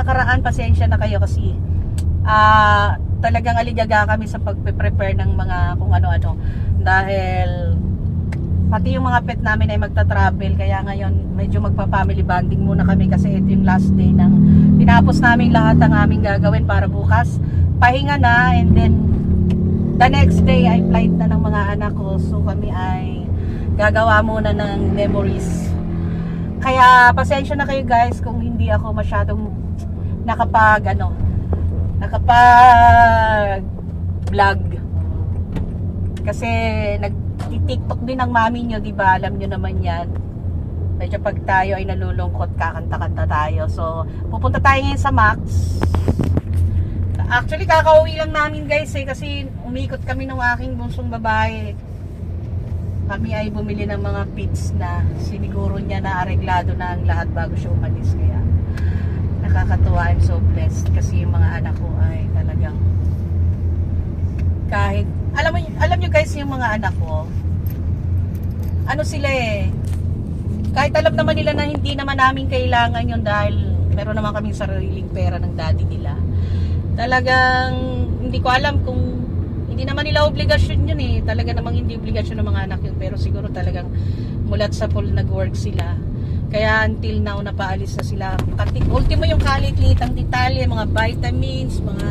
nakaraan, pasensya na kayo kasi ah talagang aligaga kami sa pagpe-prepare ng mga kung ano-ano. Dahil pati yung mga pet namin ay magta-travel kaya ngayon medyo magpa-family bonding muna kami kasi ito yung last day ng tinapos namin lahat ng aming gagawin para bukas. Pahinga na and then the next day ay flight na ng mga anak ko. So kami ay gagawa muna ng memories. Kaya pasensya na kayo guys kung hindi ako masyadong nakapag ano nakapag vlog kasi nag TikTok din ang mami nyo, di ba? Alam nyo naman yan. Medyo pag tayo ay nalulungkot, kakanta-kanta tayo. So, pupunta tayo ngayon sa Max. Actually, kakauwi lang namin guys eh, kasi umikot kami ng aking bunsong babae. Kami ay bumili ng mga pits na siniguro niya na areglado na ang lahat bago siya umalis. Kaya nakakatuwa, I'm so blessed kasi yung mga anak ko ay talagang kahit alam mo alam niyo guys yung mga anak ko ano sila eh kahit alam naman nila na hindi naman namin kailangan yun dahil meron naman kaming sariling pera ng daddy nila. Talagang hindi ko alam kung hindi naman nila obligasyon yun eh. Talaga namang hindi obligasyon ng mga anak yun pero siguro talagang mulat sa pool nag-work sila kaya until now napaalis na sila. Kati, ultimo yung kalit-litang detalye mga vitamins mga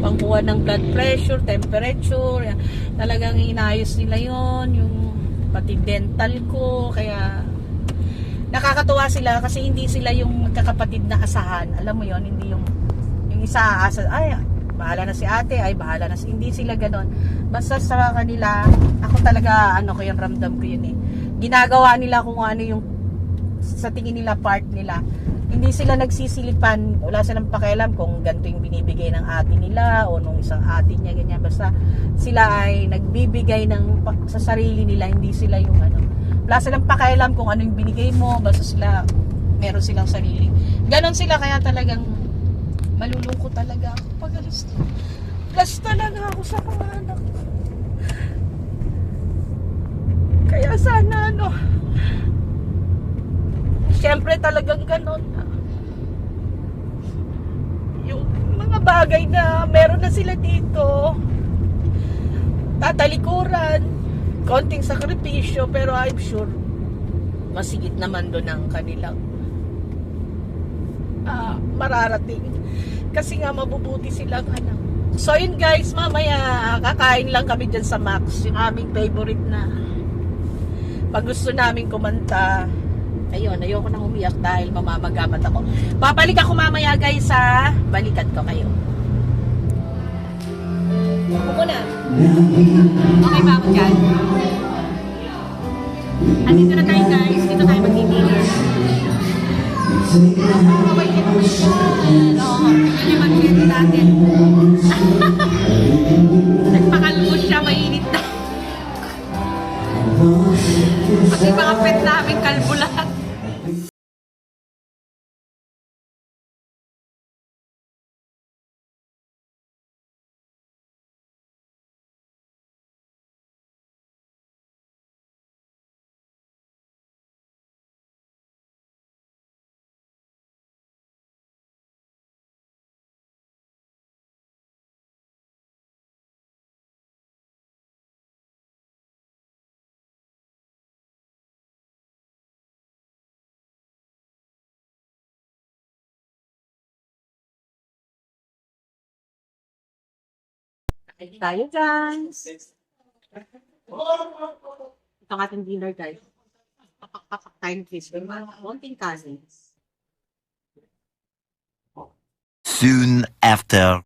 pangkuha ng blood pressure, temperature, talagang inayos nila yon yung pati dental ko, kaya nakakatuwa sila kasi hindi sila yung magkakapatid na asahan, alam mo yon hindi yung yung isa aasa, ay bahala na si ate, ay bahala na si, hindi sila ganon, basta sa kanila, ako talaga, ano ko yung ramdam ko yun eh, ginagawa nila kung ano yung sa tingin nila part nila hindi sila nagsisilipan, wala silang pakialam kung ganito yung binibigay ng ate nila o nung isang ate niya, ganyan. Basta sila ay nagbibigay ng sa sarili nila, hindi sila yung ano. Wala silang pakialam kung ano yung binigay mo, basta sila, meron silang sarili. Ganon sila, kaya talagang malulungkot talaga ako pag alis. Plus talaga ako sa mga anak ko. Kaya sana ano, Siyempre talagang ganon. Yung mga bagay na meron na sila dito, tatalikuran, konting sakripisyo, pero I'm sure, masigit naman doon ang kanilang ah, mararating. Kasi nga mabubuti silang anak. So yun guys, mamaya kakain lang kami dyan sa Max, yung aming favorite na. Pag gusto namin kumanta, Ayun, ayoko nang umiyak dahil mamamagamat ako. Babalik ako mamaya guys sa balikan ko kayo. Ako muna. Okay ba ako dyan? Andito na tayo guys. Dito tayo mag-dinner. Okay, dito mo siya. Oo, yun yung mag-dinner natin. Tayo guys. Ito ang ating dinner guys. Papak-papak tayong fish. May mga konting kanin. Soon after.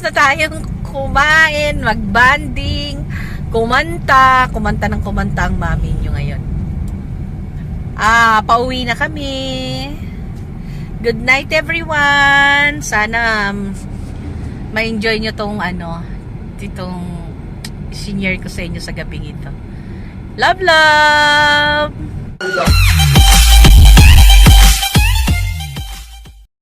Tayong kumain, magbanding, kumanta, kumanta ng kumanta ang mami nyo ngayon. Ah, pauwi na kami. Good night everyone. Sana um, ma-enjoy nyo tong ano, itong senior ko sa inyo sa gabing ito. Love, love!